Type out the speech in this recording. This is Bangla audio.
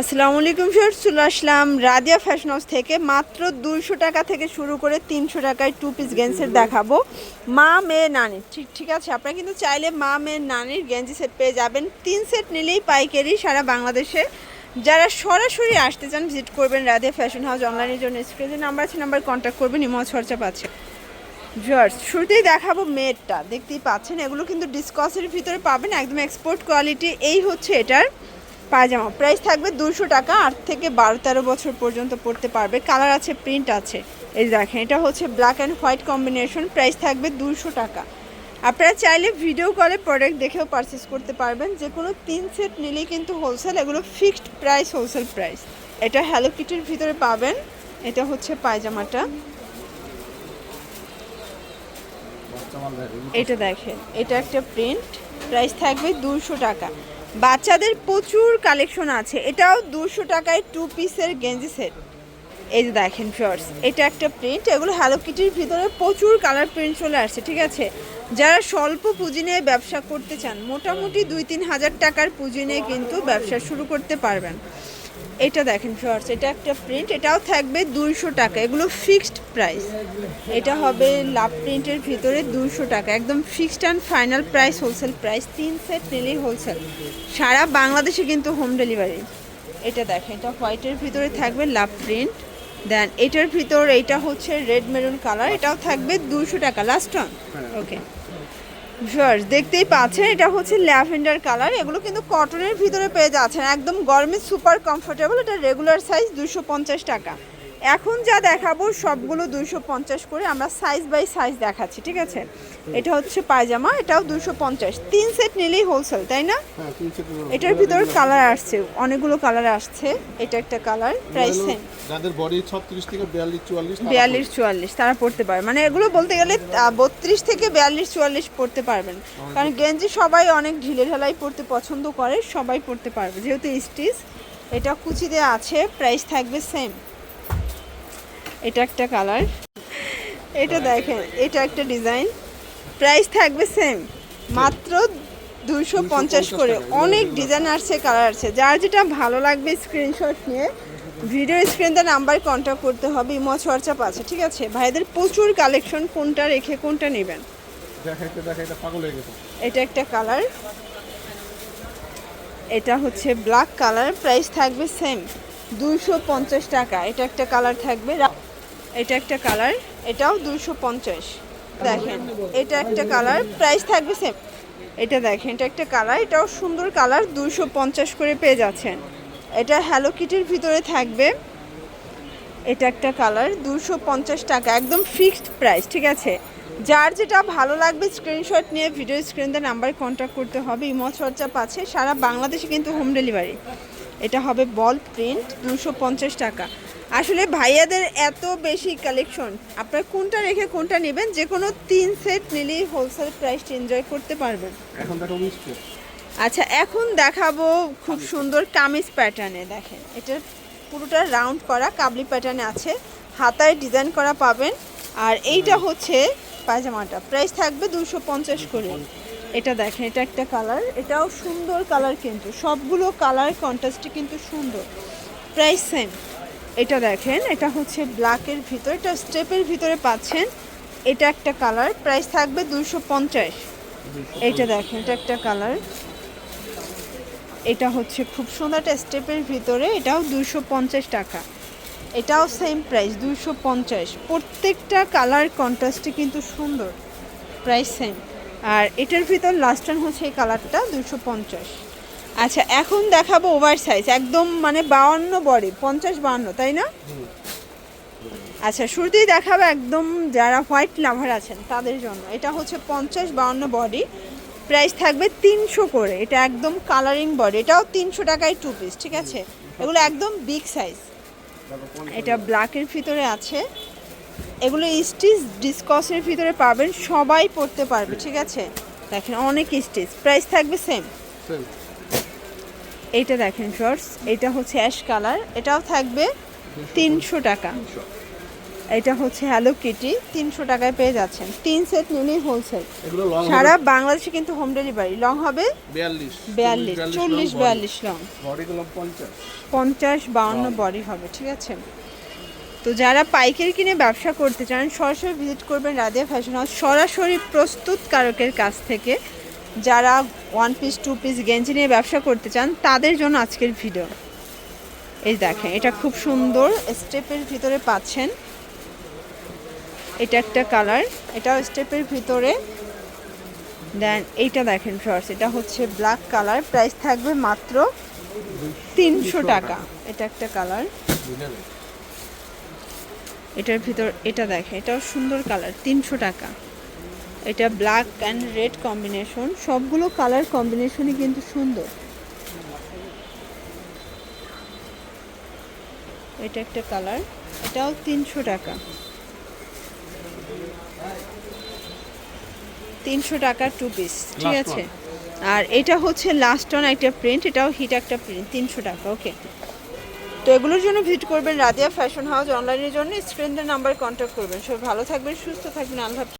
আসসালামু আলাইকুম স্যার চলে আসলাম রাদিয়া ফ্যাশন হাউস থেকে। মাত্র দুইশো টাকা থেকে শুরু করে তিনশো টাকায় টু পিস গেঞ্জের দেখাবো। মা মেয়ে নানির ঠিক ঠিক আছে? আপনারা কিন্তু চাইলে মা মেয়ের নানির গেঞ্জি সেট পেয়ে যাবেন। তিন সেট নিলেই পাইকারি সারা বাংলাদেশে। যারা সরাসরি আসতে চান ভিজিট করবেন রাদিয়া ফ্যাশন হাউস অনলাইনের জন্য। স্ক্রিনে নাম্বার আছে নাম্বার কন্ট্যাক্ট করবেন ইমজ খরচা পাচ্ছে ভিউয়ার্স শুরুতেই দেখাবো মেয়েরটা। দেখতেই পাচ্ছেন এগুলো কিন্তু ডিসকসের ভিতরে পাবেন। একদম এক্সপোর্ট কোয়ালিটি এই হচ্ছে এটার। পায়জামা। প্রাইস থাকবে দুশো টাকা আট থেকে বারো তেরো বছর পর্যন্ত পড়তে পারবে। কালার আছে প্রিন্ট আছে। এই দেখেন এটা হচ্ছে black and white combination price থাকবে দুশো টাকা। আপনারা চাইলে ভিডিও কলে প্রোডাক্ট দেখেও পারচেস করতে পারবেন। যে কোনো তিন সেট নিলেই কিন্তু হোলসেল এগুলো ফিক্সড প্রাইস হোলসেল প্রাইস এটা হ্যালো কিটির ভিতরে পাবেন। এটা হচ্ছে পায়জামাটা। এটা দেখেন এটা একটা প্রিন্ট প্রাইস থাকবে দুশো টাকা। বাচ্চাদের প্রচুর কালেকশন আছে। এটাও দুশো টাকায় টু পিসের গেঞ্জি সেট এই যে দেখেন ফিওর্স এটা একটা প্রিন্ট এগুলো হ্যালো কিটির ভিতরে প্রচুর কালার প্রিন্ট চলে আসছে, ঠিক আছে? যারা স্বল্প পুঁজি নিয়ে ব্যবসা করতে চান, মোটামুটি দুই তিন হাজার টাকার পুঁজি নিয়ে কিন্তু ব্যবসা শুরু করতে পারবেন। এটা দেখেন ফিওর্স এটা একটা প্রিন্ট এটাও থাকবে দুইশো টাকা। এগুলো ফিক্সড প্রাইস এটা হবে লাভ প্রিন্টের ভিতরে দুইশো টাকা। একদম fixed and final price wholesale price তিন সেট নিলেই হোলসেল সারা বাংলাদেশে কিন্তু হোম ডেলিভারি এটা দেখেন এটা হোয়াইটের ভিতরে থাকবে লাভ প্রিন্ট দেন এটার ভিতর এইটা হচ্ছে রেড মেরুন কালার এটাও থাকবে দুশো টাকা। লাস্ট ওয়ান ওকে ভিউয়ার্স, দেখতেই পাচ্ছেন, এটা হচ্ছে ল্যাভেন্ডার কালার। এগুলো কিন্তু কটনের ভিতরে পেয়ে যাচ্ছেন। একদম গরমে সুপার কমফোর্টেবল এটা রেগুলার সাইজ দুশো টাকা। এখন যা দেখাবো সবগুলো দুইশো পঞ্চাশ করে আমরা সাইজ বাই সাইজ দেখাচ্ছি ঠিক আছে? এটা হচ্ছে পায়জামা এটাও দুশো পঞ্চাশ। তিন সেট নিলেই হোলসেল তাই না? হ্যাঁ এটার ভিতর কালার আসছে অনেকগুলো কালার আসছে এটা একটা কালার প্রাইস সেম যাদের বডি ছত্রিশ থেকে বিয়াল্লিশ চুয়াল্লিশ তারা বিয়াল্লিশ চুয়াল্লিশ তারা পড়তে পারে। মানে এগুলো বলতে গেলে বত্রিশ থেকে বিয়াল্লিশ চুয়াল্লিশ পড়তে পারবেন। কারণ গেঞ্জি সবাই অনেক ঢিলে ঢালাই পড়তে পছন্দ করে সবাই পড়তে পারবে। যেহেতু স্টিচ এটা কুচিতে আছে প্রাইস থাকবে সেম এটা একটা কালার। এটা দেখেন এটা একটা ডিজাইন। প্রাইস থাকবে সেম মাত্র দুশো পঞ্চাশ করে। অনেক ডিজাইন আসছে কালার আসছে। যার যেটা ভালো লাগবে স্ক্রিনশট নিয়ে ভিডিও স্ক্রিনতে নাম্বার কন্ট্যাক্ট করতে হবে ইমজ হোয়াটসঅ্যাপ আছে ঠিক আছে? ভাইদের প্রচুর কালেকশন কোনটা রেখে কোনটা নেবেন। এটা একটা কালার এটা হচ্ছে ব্ল্যাক কালার প্রাইস থাকবে সেম দুইশো পঞ্চাশ টাকা। এটা একটা কালার থাকবে এটা একটা কালার, এটাও দুইশো পঞ্চাশ। দেখেন, এটা একটা কালার, প্রাইস থাকবে সেম এটা দেখেন, এটা একটা কালার, এটাও সুন্দর কালার, দুইশো পঞ্চাশ করে পেয়ে যাচ্ছেন। এটা হ্যালো কিটির ভিতরে থাকবে। এটা একটা কালার দুশো পঞ্চাশ টাকা, একদম ফিক্সড প্রাইস ঠিক আছে? যার যেটা ভালো লাগবে স্ক্রিনশট নিয়ে ভিডিও স্ক্রিনতে নাম্বার কন্ট্যাক্ট করতে হবে ইমো চর্চা পাচ্ছে সারা বাংলাদেশে কিন্তু হোম ডেলিভারি এটা হবে বল প্রিন্ট দুশো টাকা। আসলে ভাইয়াদের এত বেশি কালেকশন আপনার কোনটা রেখে কোনটা নেবেন? যে কোনো তিন সেট নিলেই হোলসেল প্রাইসটা এনজয় করতে পারবেন। এখন আচ্ছা এখন দেখাবো খুব সুন্দর কামিজ প্যাটার্নে দেখেন। এটা পুরোটা রাউন্ড করা কাবলি প্যাটার্নে আছে। হাতায় ডিজাইন করা পাবেন। আর এইটা হচ্ছে পায়জামাটা। প্রাইস থাকবে দুশো পঞ্চাশ করে। এটা দেখেন এটা একটা কালার এটাও সুন্দর কালার কিন্তু। সবগুলো কালার কন্ট্রাস্টই কিন্তু সুন্দর। প্রাইস সেম এটা দেখেন এটা হচ্ছে ব্ল্যাকের ভিতর এটা স্টেপের ভিতরে পাচ্ছেন। এটা একটা কালার প্রাইস থাকবে দুশো পঞ্চাশ। এইটা দেখেন এটা একটা কালার এটা হচ্ছে খুব সুন্দর একটা স্টেপের ভিতরে এটাও দুশো পঞ্চাশ টাকা। এটাও সেম প্রাইস দুশো পঞ্চাশ। প্রত্যেকটা কালার কন্ট্রাস্টে কিন্তু সুন্দর প্রাইস সেম আর এটার ভিতর লাস্ট ওয়ান হচ্ছে এই কালারটা দুশো পঞ্চাশ। আচ্ছা এখন দেখাবো ওভার সাইজ একদম মানে বাউন্ন বডি, পঞ্চাশ বাউন্ন, তাই না? আচ্ছা শুরুতেই দেখাবো একদম যারা হোয়াইট লাভার আছেন, তাদের জন্য। এটা হচ্ছে পঞ্চাশ বাউন্ন বডি প্রাইস থাকবে তিনশো করে। এটা একদম কালারিং বডি এটাও তিনশো টাকায় টু পিস ঠিক আছে? এগুলো একদম বিগ সাইজ এটা ব্ল্যাকের ভিতরে আছে। এগুলো স্টিচ ডিসকসের ভিতরে পাবেন, সবাই পড়তে পারবে, ঠিক আছে? দেখেন, অনেক স্টিচ প্রাইস থাকবে সেম এইটা দেখেন শর্টস এটা হচ্ছে অ্যাশ কালার এটাও থাকবে তিনশো টাকা। এটা হচ্ছে হ্যালো কিটি তিনশো টাকায় পেয়ে যাচ্ছেন। তিন সেট নিলেই হোলসেল সারা বাংলাদেশে কিন্তু হোম ডেলিভারি লং হবে? বিয়াল্লিশ। চল্লিশ বিয়াল্লিশ লং পঞ্চাশ। পঞ্চাশ বাউন্ন বডি হবে ঠিক আছে? তো যারা পাইকারি কিনে ব্যবসা করতে চান সরাসরি ভিজিট করবেন রাধিয়া ফ্যাশন হাউস সরাসরি প্রস্তুতকারকের কাছ থেকে যারা ওয়ান পিস টু পিস গেঞ্জি নিয়ে ব্যবসা করতে চান, তাদের জন্য আজকের ভিডিও এই দেখেন, এটা খুব সুন্দর স্টেপের ভিতরে পাচ্ছেন। এটা একটা কালার এটাও স্টেপের ভিতরে। দেন এইটা দেখেন ফ্রস এটা হচ্ছে ব্ল্যাক কালার প্রাইস থাকবে মাত্র তিনশো টাকা। এটা একটা কালার এটার ভিতর, এটা দেখে এটাও সুন্দর কালার তিনশো টাকা। এটা ব্ল্যাক অ্যান্ড রেড কম্বিনেশন সবগুলো কালার কম্বিনেশনই কিন্তু সুন্দর। এটা একটা কালার এটাও তিনশো টাকা। তিনশো টাকা টু পিস ঠিক আছে? আর এটা হচ্ছে লাস্ট অন একটা প্রিন্ট এটাও হিট একটা প্রিন্ট তিনশো টাকা ওকে তো এগুলোর জন্য ভিজিট করবেন রাদিয়া ফ্যাশন হাউস অনলাইনের জন্য। স্ক্রিনের নাম্বার কন্ট্যাক্ট করবেন। সবাই ভালো থাকবেন সুস্থ থাকবেন আল্লাহ।